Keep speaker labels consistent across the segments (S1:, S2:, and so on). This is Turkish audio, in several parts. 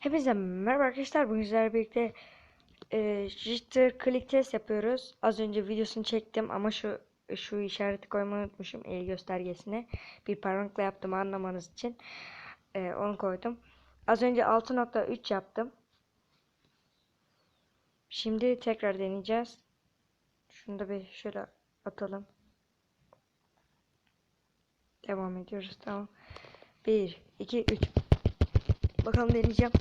S1: Hepinize merhaba arkadaşlar. Bugün sizlerle birlikte e, jitter click test yapıyoruz. Az önce videosunu çektim ama şu şu işareti koymayı unutmuşum el göstergesine. Bir parmakla yaptım anlamanız için. E, onu koydum. Az önce 6.3 yaptım. Şimdi tekrar deneyeceğiz. Şunu da bir şöyle atalım. Devam ediyoruz. Tamam. 1, 2, 3. Bakalım deneyeceğim.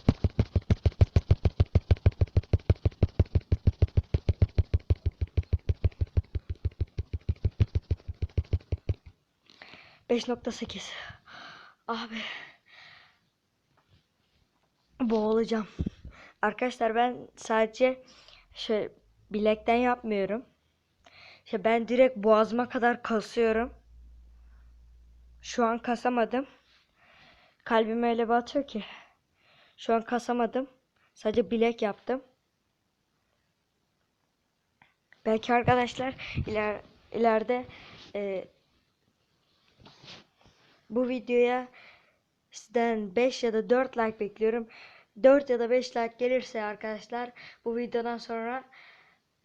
S1: Beş nokta sekiz. Abi. Boğulacağım. Arkadaşlar ben sadece şey bilekten yapmıyorum. İşte ben direkt boğazıma kadar kasıyorum. Şu an kasamadım. Kalbim öyle bir atıyor ki. Şu an kasamadım. Sadece bilek yaptım. Belki arkadaşlar iler, ileride e, bu videoya sizden 5 ya da 4 like bekliyorum. 4 ya da 5 like gelirse arkadaşlar bu videodan sonra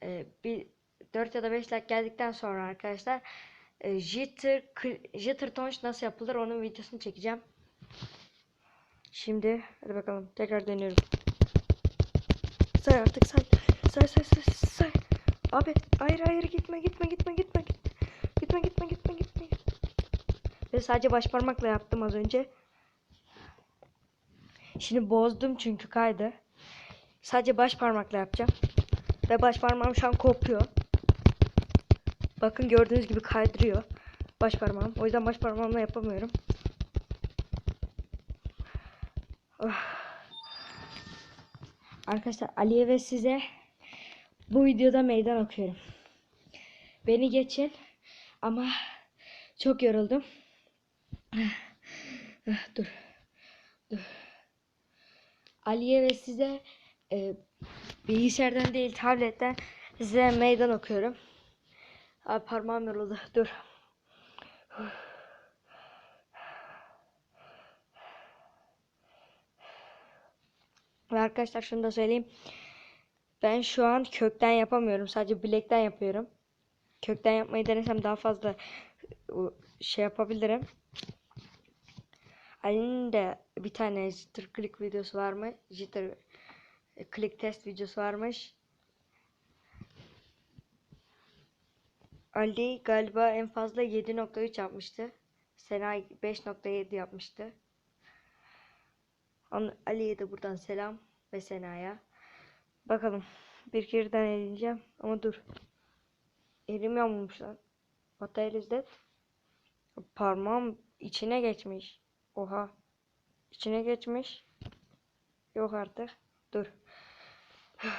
S1: e, bir 4 ya da 5 like geldikten sonra arkadaşlar e, jitter jitter tone nasıl yapılır onun videosunu çekeceğim. Şimdi hadi bakalım tekrar deniyorum. Say artık say. Say say say say. Abi hayır hayır gitme gitme gitme. Gitme gitme gitme gitme. Ve sadece baş parmakla yaptım az önce. Şimdi bozdum çünkü kaydı. Sadece baş parmakla yapacağım. Ve baş parmağım şu an kopuyor. Bakın gördüğünüz gibi kaydırıyor. Baş parmağım. O yüzden baş parmağımla yapamıyorum. Oh. Arkadaşlar Ali'ye ve size bu videoda meydan okuyorum. Beni geçin ama çok yoruldum. Dur. Dur. Ali'ye ve size e, bilgisayardan değil tabletten size meydan okuyorum. Abi parmağım yoruldu. Dur. Ve arkadaşlar şunu da söyleyeyim. Ben şu an kökten yapamıyorum. Sadece bilekten yapıyorum. Kökten yapmayı denesem daha fazla ıı, şey yapabilirim. Ali'nin de bir tane jitter click videosu var mı? Jitter click test videosu varmış. Ali galiba en fazla 7.3 yapmıştı. Sena 5.7 yapmıştı. Ali'ye de buradan selam ve Sena'ya. Bakalım. Bir kereden eleyeceğim ama dur. Elim yanmamış lan. What is that? Parmağım içine geçmiş. Oha. İçine geçmiş. Yok artık. Dur.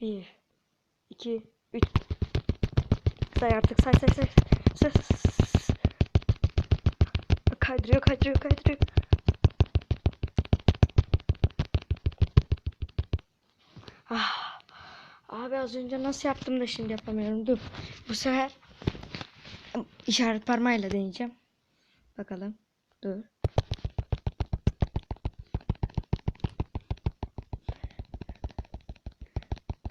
S1: Bir, iki, üç. Say artık say say say. Say, say. Kaydırıyor kaydırıyor kaydırıyor. Ah. Abi az önce nasıl yaptım da şimdi yapamıyorum. Dur. Bu sefer işaret parmağıyla deneyeceğim. Bakalım. Dur.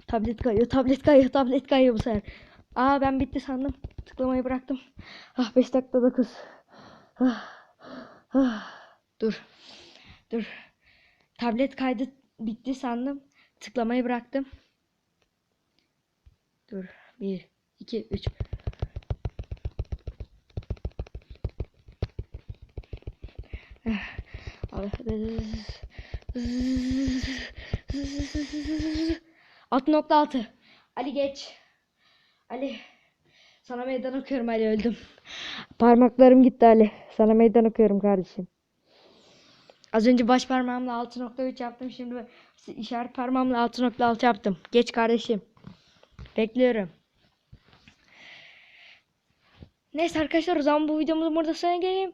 S1: Tablet kayıyor, tablet kayıyor, tablet kayıyor bu sefer. Aa ben bitti sandım. Tıklamayı bıraktım. Ah 5 dakika 9. Ah, ah. Dur. Dur. Tablet kaydı bitti sandım. Tıklamayı bıraktım. Dur. 1 2 3 6.6 Ali geç. Ali sana meydan okuyorum Ali öldüm. Parmaklarım gitti Ali. Sana meydan okuyorum kardeşim. Az önce baş parmağımla 6.3 yaptım. Şimdi işaret parmağımla 6.6 yaptım. Geç kardeşim. Bekliyorum. Neyse arkadaşlar o zaman bu videomuzun burada sonuna geleyim.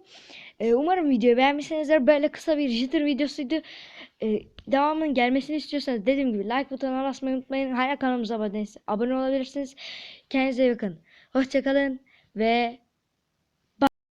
S1: Ee, umarım videoyu beğenmişsinizdir. Böyle kısa bir jitter videosuydu. Ee, devamının gelmesini istiyorsanız dediğim gibi like butonuna basmayı unutmayın. Hala kanalımıza abone, abone olabilirsiniz. Kendinize iyi bakın. Hoşçakalın ve